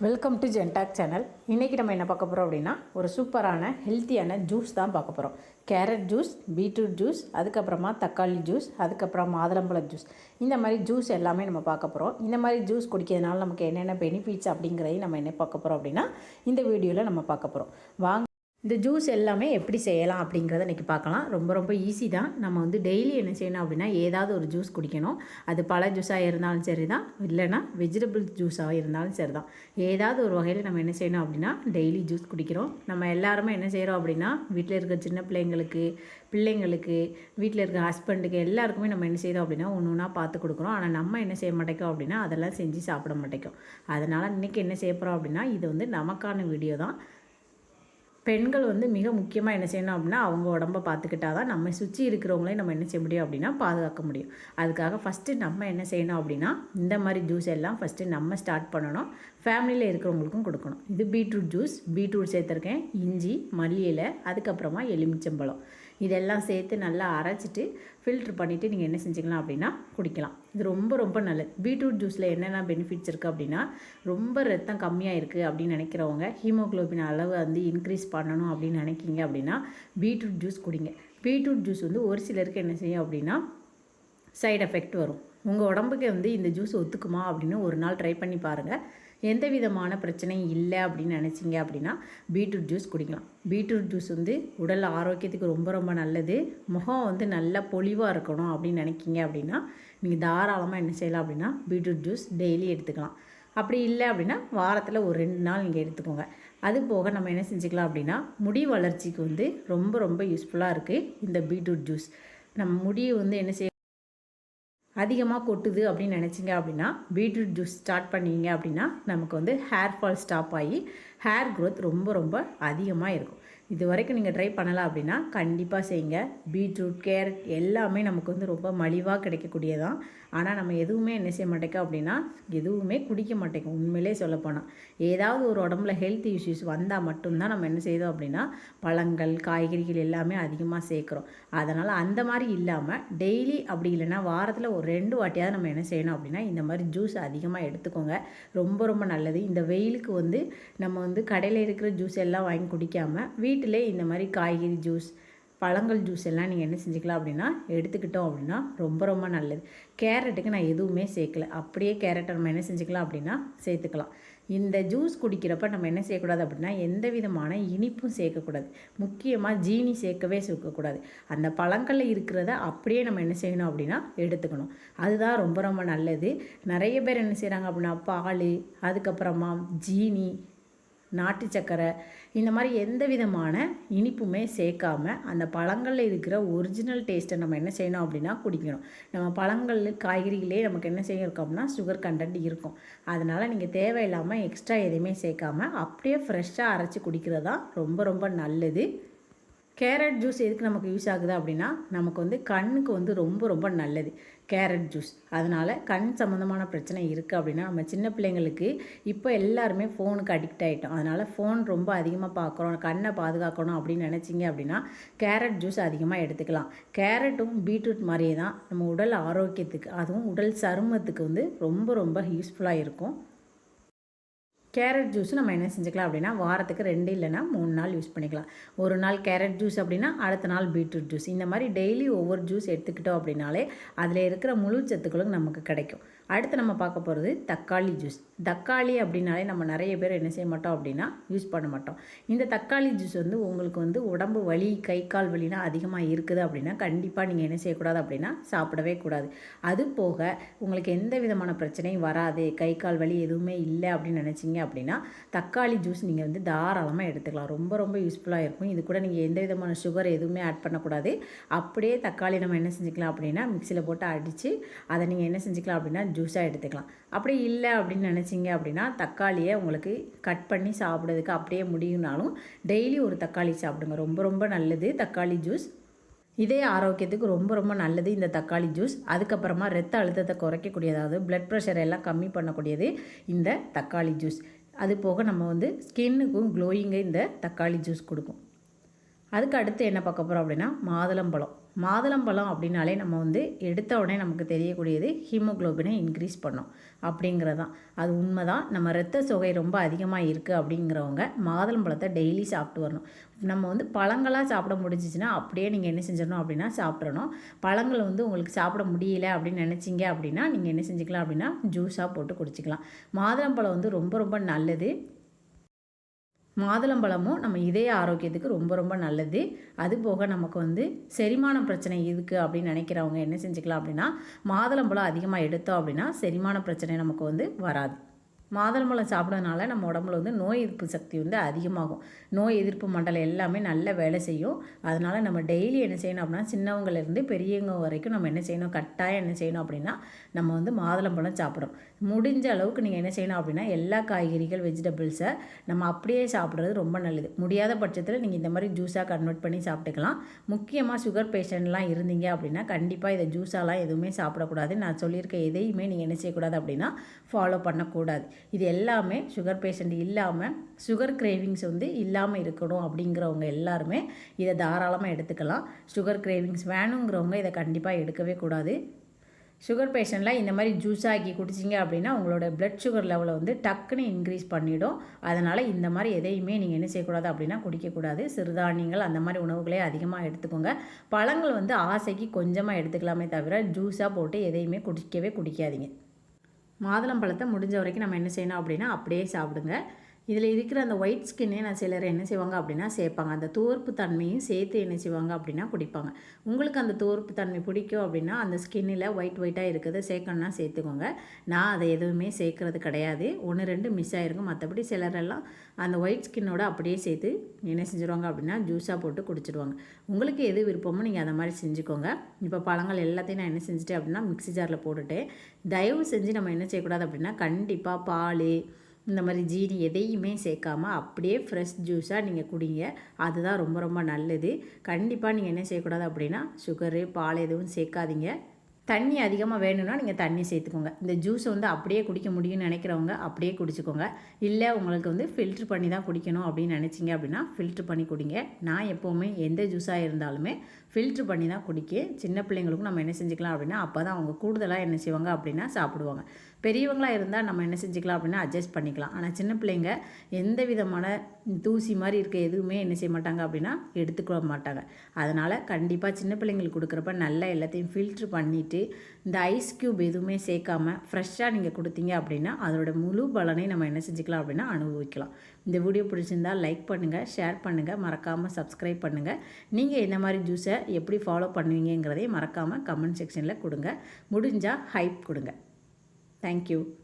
Welcome to ஜென்டாக் channel இன்றைக்கி நம்ம என்ன பார்க்க போகிறோம் அப்படின்னா ஒரு சூப்பரான ஹெல்த்தியான ஜூஸ் தான் பார்க்க போகிறோம் கேரட் ஜூஸ் பீட்ரூட் ஜூஸ் அதுக்கப்புறமா தக்காளி ஜூஸ் அதுக்கப்புறம் மாதுளம்பழ ஜூஸ் இந்த மாதிரி ஜூஸ் எல்லாமே நம்ம பார்க்க போகிறோம் இந்த மாதிரி ஜூஸ் குடிக்கிறதுனால நமக்கு என்னென்ன பெனிஃபிட்ஸ் அப்படிங்கிறதையும் நம்ம என்ன பார்க்க போகிறோம் அப்படின்னா இந்த வீடியோவில் நம்ம பார்க்க போகிறோம் வாங்க இந்த ஜூஸ் எல்லாமே எப்படி செய்யலாம் அப்படிங்கிறத இன்றைக்கி பார்க்கலாம். ரொம்ப ரொம்ப ஈஸி தான். நம்ம வந்து டெய்லி என்ன செய்யணும் அப்படின்னா ஏதாவது ஒரு ஜூஸ் குடிக்கணும். அது பழ ஜூஸாக இருந்தாலும் சரி தான் இல்லைன்னா வெஜிடபிள் ஜூஸாக இருந்தாலும் சரி தான் ஏதாவது ஒரு வகையில் நம்ம என்ன செய்யணும் அப்படின்னா டெய்லி ஜூஸ் குடிக்கிறோம். நம்ம எல்லாருமே என்ன செய்கிறோம் அப்படின்னா வீட்டில் இருக்க சின்ன பிள்ளைங்களுக்கு பிள்ளைங்களுக்கு வீட்டில் இருக்க ஹஸ்பண்டுக்கு எல்லாருக்குமே நம்ம என்ன செய்கிறோம் அப்படின்னா ஒன்று ஒன்றா பார்த்து கொடுக்குறோம். ஆனால் நம்ம என்ன செய்ய மாட்டேக்கோம் அப்படின்னா அதெல்லாம் செஞ்சு சாப்பிட மாட்டேங்கும் அதனால் இன்றைக்கி என்ன செய்ய போகிறோம் அப்படின்னா இது வந்து நமக்கான வீடியோ தான். பெண்கள் வந்து மிக முக்கியமாக என்ன செய்யணும் அப்படின்னா அவங்க உடம்ப பார்த்துக்கிட்டா தான் நம்ம சுற்றி இருக்கிறவங்களையும் நம்ம என்ன செய்ய முடியும் அப்படின்னா பாதுகாக்க முடியும். அதுக்காக ஃபஸ்ட்டு நம்ம என்ன செய்யணும் அப்படின்னா இந்த மாதிரி ஜூஸ் எல்லாம் ஃபஸ்ட்டு நம்ம ஸ்டார்ட் பண்ணணும். ஃபேமிலியில் இருக்கிறவங்களுக்கும் கொடுக்கணும். இது பீட்ரூட் ஜூஸ் பீட்ரூட் சேர்த்துருக்கேன். இஞ்சி மல்லி இலை அதுக்கப்புறமா எலுமிச்சம்பழம். இதெல்லாம் சேர்த்து நல்லா அரைச்சிட்டு ஃபில்ட்ரு பண்ணிவிட்டு நீங்கள் என்ன செஞ்சுக்கலாம் அப்படின்னா குடிக்கலாம். இது ரொம்ப ரொம்ப நல்லது. பீட்ரூட் ஜூஸில் என்னென்ன பெனிஃபிட்ஸ் இருக்குது அப்படின்னா ரொம்ப ரத்தம் கம்மியாக இருக்குது அப்படின்னு நினைக்கிறவங்க ஹீமோக்ளோபின் அளவு வந்து இன்க்ரீஸ் பண்ணணும் அப்படின்னு நினைக்கிங்க அப்படின்னா பீட்ரூட் ஜூஸ் குடிங்க. பீட்ரூட் ஜூஸ் வந்து ஒரு சிலருக்கு என்ன செய்யும் அப்படின்னா சைடு எஃபெக்ட் வரும். உங்கள் உடம்புக்கு வந்து இந்த ஜூஸ் ஒத்துக்குமா அப்படின்னு ஒரு நாள் ட்ரை பண்ணி பாருங்கள் எந்த விதமான பிரச்சனையும் இல்லை அப்படின்னு நினச்சிங்க அப்படின்னா பீட்ரூட் ஜூஸ் குடிக்கலாம். பீட்ரூட் ஜூஸ் வந்து உடல் ஆரோக்கியத்துக்கு ரொம்ப ரொம்ப நல்லது. முகம் வந்து நல்லா பொலிவாக இருக்கணும் அப்படின்னு நினைக்கிங்க அப்படின்னா நீங்கள் தாராளமாக என்ன செய்யலாம் அப்படின்னா பீட்ரூட் ஜூஸ் டெய்லி எடுத்துக்கலாம். அப்படி இல்லை அப்படின்னா வாரத்தில் ஒரு ரெண்டு நாள் நீங்கள் எடுத்துக்கோங்க. அது போக நம்ம என்ன செஞ்சுக்கலாம் அப்படின்னா முடி வளர்ச்சிக்கு வந்து ரொம்ப ரொம்ப யூஸ்ஃபுல்லாக இருக்குது இந்த பீட்ரூட் ஜூஸ். நம்ம முடியை வந்து என்ன செய்ய அதிகமாக கொட்டுது அப்படின்னு நினச்சிங்க அப்படின்னா பீட்ரூட் ஜூஸ் ஸ்டார்ட் பண்ணீங்க அப்படின்னா நமக்கு வந்து ஹேர் ஃபால் ஸ்டாப் ஆகி ஹேர் க்ரோத் ரொம்ப ரொம்ப அதிகமாக இருக்கும். இது வரைக்கும் நீங்கள் ட்ரை பண்ணலாம் அப்படின்னா கண்டிப்பாக செய்யுங்க. பீட்ரூட் கேரட் எல்லாமே நமக்கு வந்து ரொம்ப மலிவாக கிடைக்கக்கூடியதான் ஆனால் நம்ம எதுவுமே என்ன செய்ய மாட்டேங்க அப்படின்னா எதுவுமே குடிக்க மாட்டேங்க உண்மையிலே சொல்லப்போனால் ஏதாவது ஒரு உடம்புல ஹெல்த் இஷ்யூஸ் வந்தால் மட்டும்தான் நம்ம என்ன செய்தோம் அப்படின்னா பழங்கள் காய்கறிகள் எல்லாமே அதிகமாக சேர்க்குறோம். அதனால் அந்த மாதிரி இல்லாமல் டெய்லி அப்படி இல்லைன்னா வாரத்தில் ஒரு ரெண்டு வாட்டியாவது நம்ம என்ன செய்யணும் அப்படின்னா இந்த மாதிரி ஜூஸ் அதிகமாக எடுத்துக்கோங்க. ரொம்ப ரொம்ப நல்லது. இந்த வெயிலுக்கு வந்து நம்ம வந்து கடையில் இருக்கிற ஜூஸ் எல்லாம் வாங்கி குடிக்காமல் வீட்டிலே இந்த மாதிரி காய்கறி ஜூஸ் பழங்கள் ஜூஸ் எல்லாம் நீங்கள் என்ன செஞ்சுக்கலாம் அப்படின்னா எடுத்துக்கிட்டோம் அப்படின்னா ரொம்ப ரொம்ப நல்லது. கேரட்டுக்கு நான் எதுவுமே சேர்க்கல. அப்படியே கேரட்டை நம்ம என்ன செஞ்சுக்கலாம் அப்படின்னா சேர்த்துக்கலாம். இந்த ஜூஸ் குடிக்கிறப்ப நம்ம என்ன செய்யக்கூடாது அப்படின்னா எந்த விதமான இனிப்பும் சேர்க்கக்கூடாது. முக்கியமாக ஜீனி சேர்க்கவே சேர்க்கக்கூடாது. அந்த பழங்களில் இருக்கிறத அப்படியே நம்ம என்ன செய்யணும் அப்படின்னா எடுத்துக்கணும். அதுதான் ரொம்ப ரொம்ப நல்லது. நிறைய பேர் என்ன செய்கிறாங்க அப்படின்னா பால் அதுக்கப்புறமா ஜீனி நாட்டு சக்கரை இந்த மாதிரி எந்த விதமான இனிப்புமே சேர்க்காம அந்த பழங்களில் இருக்கிற ஒரிஜினல் டேஸ்ட்டை நம்ம என்ன செய்யணும் அப்படின்னா குடிக்கணும். நம்ம பழங்கள் காய்கறிகளே நமக்கு என்ன செய்ய இருக்கோம் அப்படின்னா சுகர் கண்டென்ட் இருக்கும். அதனால் நீங்கள் தேவையில்லாமல் எக்ஸ்ட்ரா எதுவுமே சேர்க்காம அப்படியே ஃப்ரெஷ்ஷாக அரைச்சி குடிக்கிறது தான் ரொம்ப ரொம்ப நல்லது. கேரட் ஜூஸ் எதுக்கு நமக்கு யூஸ் ஆகுது அப்படின்னா நமக்கு வந்து கண்ணுக்கு வந்து ரொம்ப ரொம்ப நல்லது. Carrot juice. அதனால் கண் சம்மந்தமான பிரச்சனை இருக்குது அப்படின்னா நம்ம சின்ன பிள்ளைங்களுக்கு இப்போ எல்லாருமே ஃபோனுக்கு அடிக்ட் ஆகிட்டோம் அதனால் ஃபோன் ரொம்ப அதிகமாக பார்க்குறோம் கண்ணை பாதுகாக்கணும் அப்படின்னு நினச்சிங்க அப்படின்னா கேரட் ஜூஸ் அதிகமாக எடுத்துக்கலாம். கேரட்டும் பீட்ரூட் மாதிரியே தான் நம்ம உடல் ஆரோக்கியத்துக்கு அதுவும் உடல் சருமத்துக்கு வந்து ரொம்ப ரொம்ப யூஸ்ஃபுல்லாக இருக்கும். கேரட் ஜூஸ் நம்ம என்ன செஞ்சுக்கலாம் அப்படின்னா வாரத்துக்கு ரெண்டு இல்லைன்னா மூணு நாள் யூஸ் பண்ணிக்கலாம். ஒரு நாள் கேரட் ஜூஸ் அப்படின்னா அடுத்த நாள் பீட்ரூட் ஜூஸ். இந்த மாதிரி டெய்லி ஒவ்வொரு ஜூஸ் எடுத்துக்கிட்டோம் அப்படின்னாலே அதில் இருக்கிற முழு சத்துக்களும் நமக்கு கிடைக்கும். அடுத்து நம்ம பார்க்க போகிறது தக்காளி ஜூஸ். தக்காளி அப்படின்னாலே நம்ம நிறைய பேர் என்ன செய்ய மாட்டோம் அப்படின்னா யூஸ் பண்ண மாட்டோம். இந்த தக்காளி ஜூஸ் வந்து உங்களுக்கு வந்து உடம்பு வலி கை கால் வலினா அதிகமாக இருக்குது அப்படின்னா கண்டிப்பாக நீங்கள் என்ன செய்யக்கூடாது அப்படின்னா சாப்பிடவே கூடாது. அது போக உங்களுக்கு எந்த விதமான பிரச்சனையும் வராது. கை கால் வலி எதுவுமே இல்லை அப்படின்னு நினச்சிங்க அப்படின்னா தக்காளி ஜூஸ் நீங்கள் வந்து தாராளமாக எடுத்துக்கலாம். ரொம்ப ரொம்ப யூஸ்ஃபுல்லாக இருக்கும். இது கூட நீங்கள் எந்த விதமான சுகர் எதுவுமே ஆட் பண்ணக்கூடாது. அப்படியே தக்காளி நம்ம என்ன செஞ்சுக்கலாம் அப்படின்னா மிக்சியில் போட்டு அடித்து அதை நீங்கள் என்ன செஞ்சுக்கலாம் அப்படின்னா ஜூஸாக எடுத்துக்கலாம். அப்படி இல்லை அப்படின்னு நினச்சிங்க அப்படின்னா தக்காளியை உங்களுக்கு கட் பண்ணி சாப்பிட்றதுக்கு அப்படியே முடியும்னாலும் டெய்லி ஒரு தக்காளி சாப்பிடுங்க. ரொம்ப ரொம்ப நல்லது தக்காளி ஜூஸ் இதே ஆரோக்கியத்துக்கு ரொம்ப ரொம்ப நல்லது இந்த தக்காளி ஜூஸ் அதுக்கப்புறமா ரத்த அழுத்தத்தை குறைக்கக்கூடியதாவது பிளட் ப்ரெஷர் எல்லாம் கம்மி பண்ணக்கூடியது இந்த தக்காளி ஜூஸ் அது போக நம்ம வந்து ஸ்கின்னுக்கும் க்ளோயிங்கை இந்த தக்காளி ஜூஸ் கொடுக்கும். அதுக்கு அடுத்து என்ன பார்க்க போகிறோம் அப்படின்னா மாதுளம்பழம். மாதுளம்பழம் அப்படின்னாலே நம்ம வந்து எடுத்த உடனே நமக்கு தெரியக்கூடியது ஹீமோக்ளோபினை இன்க்ரீஸ் பண்ணும் அப்படிங்கிறது தான் அது உண்மை தான் நம்ம ரத்த சுகை ரொம்ப அதிகமாக இருக்குது அப்படிங்கிறவங்க மாதுளம்பழத்தை டெய்லி சாப்பிட்டு வரணும். நம்ம வந்து பழங்களாக சாப்பிட முடிஞ்சிச்சுன்னா அப்படியே நீங்கள் என்ன செஞ்சிடணும் அப்படின்னா சாப்பிட்றணும் பழங்கள் வந்து உங்களுக்கு சாப்பிட முடியல அப்படின்னு நினச்சிங்க அப்படின்னா நீங்கள் என்ன செஞ்சுக்கலாம் அப்படின்னா ஜூஸாக போட்டு குடிச்சிக்கலாம். மாதுளம்பழம் வந்து ரொம்ப ரொம்ப நல்லது. மாதுளம்பழமும் நம்ம இதய ஆரோக்கியத்துக்கு ரொம்ப ரொம்ப நல்லது. அது போக நமக்கு வந்து செரிமான பிரச்சனை இருக்குது அப்படின்னு நினைக்கிறவங்க என்ன செஞ்சுக்கலாம் அப்படின்னா மாதுளம்பழம் அதிகமாக எடுத்தோம் அப்படின்னா செரிமான பிரச்சனை நமக்கு வந்து வராது. மாதுளம்பழம் சாப்பிட்றதுனால நம்ம உடம்புல வந்து நோய் எதிர்ப்பு சக்தி வந்து அதிகமாகும். நோய் எதிர்ப்பு மண்டலம் எல்லாமே நல்ல வேலை செய்யும். அதனால் நம்ம டெய்லி என்ன செய்யணும் அப்படின்னா சின்னவங்கலேருந்து பெரியவங்க வரைக்கும் நம்ம என்ன செய்யணும்? கட்டாயம் என்ன செய்யணும் அப்படின்னா நம்ம வந்து மாதுளம்பழம் சாப்பிடும் முடிஞ்ச அளவுக்கு நீங்கள் என்ன செய்யணும் அப்படின்னா எல்லா காய்கறிகள் வெஜிடபிள்ஸை நம்ம அப்படியே சாப்பிட்றது ரொம்ப நல்லது. முடியாத பட்சத்தில் நீங்கள் இந்த மாதிரி ஜூஸாக கன்வெர்ட் பண்ணி சாப்பிட்டுக்கலாம். முக்கியமாக சுகர் பேஷண்ட்லாம் இருந்தீங்க அப்படின்னா கண்டிப்பாக இதை ஜூஸாலாம் எதுவுமே சாப்பிடக்கூடாது. நான் சொல்லியிருக்க எதையுமே நீங்கள் என்ன செய்யக்கூடாது அப்படின்னா ஃபாலோ பண்ணக்கூடாது. இது எல்லாமே சுகர் பேஷண்ட் இல்லாமல் சுகர் கிரேவிங்ஸ் வந்து இல்லாமல் இருக்கணும் அப்படிங்கிறவங்க எல்லாருமே இதை தாராளமாக எடுத்துக்கலாம். சுகர் கிரேவிங்ஸ் வேணுங்கிறவங்க இதை கண்டிப்பாக எடுக்கவே கூடாது. சுகர் பேஷண்ட்டில் இந்த மாதிரி ஜூஸ் ஆக்கி குடிச்சிங்க அப்படின்னா உங்களோட பிளட் சுகர் லெவலை வந்து டக்குன்னு இன்க்ரீஸ் பண்ணிவிடும் அதனால் இந்த மாதிரி எதையுமே நீங்கள் என்ன செய்யக்கூடாது அப்படின்னா குடிக்கக்கூடாது சிறுதானியங்கள் அந்த மாதிரி உணவுகளே அதிகமாக எடுத்துக்கோங்க. பழங்கள் வந்து ஆசைக்கு கொஞ்சமாக எடுத்துக்கலாமே தவிர ஜூஸாக போட்டு எதையுமே குடிக்கவே குடிக்காதீங்க. மாதுளம்பழத்தை முடிஞ்ச வரைக்கும் நம்ம என்ன செய்யணும் அப்படின்னா அப்படியே சாப்பிடுங்க. இதில் இருக்கிற அந்த ஒயிட் ஸ்கின்னே நான் சிலர் என்ன செய்வாங்க அப்படின்னா சேர்ப்பாங்க. அந்த தோர்ப்பு தன்மையும் சேர்த்து என்ன செய்வாங்க அப்படின்னா குடிப்பாங்க. உங்களுக்கு அந்த துவர்ப்பு தன்மை பிடிக்கும் அப்படின்னா அந்த ஸ்கின்னில் ஒயிட் ஒயிட்டாக இருக்கிறத சேர்க்கணும்னா சேர்த்துக்கோங்க. நான் அதை எதுவுமே சேர்க்கறது கிடையாது. ஒன்று ரெண்டு மிஸ் ஆகிருக்கும் மற்றபடி சிலரெல்லாம் அந்த ஒயிட் ஸ்கின்னோட அப்படியே சேர்த்து என்ன செஞ்சுருவாங்க அப்படின்னா ஜூஸாக போட்டு குடிச்சிடுவாங்க. உங்களுக்கு எது விருப்பமோ நீங்கள் அதை மாதிரி செஞ்சுக்கோங்க. இப்போ பழங்கள் எல்லாத்தையும் நான் என்ன செஞ்சுட்டேன் அப்படின்னா மிக்ஸி ஜாரில் போட்டுட்டு தயவு செஞ்சு நம்ம என்ன செய்யக்கூடாது அப்படின்னா கண்டிப்பாக பால் இந்த மாதிரி ஜீனி எதையுமே சேர்க்காம அப்படியே ஃப்ரெஷ் ஜூஸாக நீங்கள் குடிங்க. அதுதான் ரொம்ப ரொம்ப நல்லது. கண்டிப்பாக நீங்கள் என்ன செய்யக்கூடாது அப்படின்னா சுகரு பால் எதுவும் சேர்க்காதீங்க. தண்ணி அதிகமாக வேணும்னா நீங்கள் தண்ணி சேர்த்துக்கோங்க. இந்த ஜூஸை வந்து அப்படியே குடிக்க முடியும்னு நினைக்கிறவங்க அப்படியே குடிச்சிக்கோங்க. இல்லை உங்களுக்கு வந்து ஃபில்ட்ரு பண்ணி தான் குடிக்கணும் அப்படின்னு நினச்சிங்க அப்படின்னா ஃபில்ட்ரு பண்ணி குடிங்க. நான் எப்போவுமே எந்த ஜூஸாக இருந்தாலுமே ஃபில்ட்ரு பண்ணி தான் குடிக்க. சின்ன பிள்ளைங்களுக்கும் நம்ம என்ன செஞ்சுக்கலாம் அப்படின்னா அப்போ தான் அவங்க கூடுதலாக என்ன செய்வாங்க அப்படின்னா சாப்பிடுவாங்க. பெரியவங்களாக இருந்தால் நம்ம என்ன செஞ்சுக்கலாம் அப்படின்னா அட்ஜஸ்ட் பண்ணிக்கலாம். ஆனால் சின்ன பிள்ளைங்க எந்த விதமான தூசி மாதிரி இருக்க எதுவுமே என்ன செய்ய மாட்டாங்க அப்படின்னா எடுத்துக்க மாட்டாங்க. அதனால் கண்டிப்பாக சின்ன பிள்ளைங்களுக்கு கொடுக்குறப்ப நல்லா எல்லாத்தையும் ஃபில்ட்ரு பண்ணிவிட்டு இந்த ஐஸ் க்யூப் எதுவுமே சேர்க்காம ஃப்ரெஷ்ஷாக நீங்கள் கொடுத்தீங்க அப்படின்னா அதோட முழு பலனை நம்ம என்ன செஞ்சுக்கலாம் அப்படின்னா அனுபவிக்கலாம். இந்த வீடியோ பிடிச்சிருந்தால் லைக் பண்ணுங்கள் ஷேர் பண்ணுங்கள் மறக்காமல் சப்ஸ்கிரைப் பண்ணுங்கள் நீங்கள் இந்த மாதிரி ஜூஸை எப்படி ஃபாலோ பண்ணுவீங்கிறதையும் மறக்காமல் கமெண்ட் செக்ஷனில் கொடுங்க. முடிஞ்சால் ஹைப் கொடுங்க. Thank you.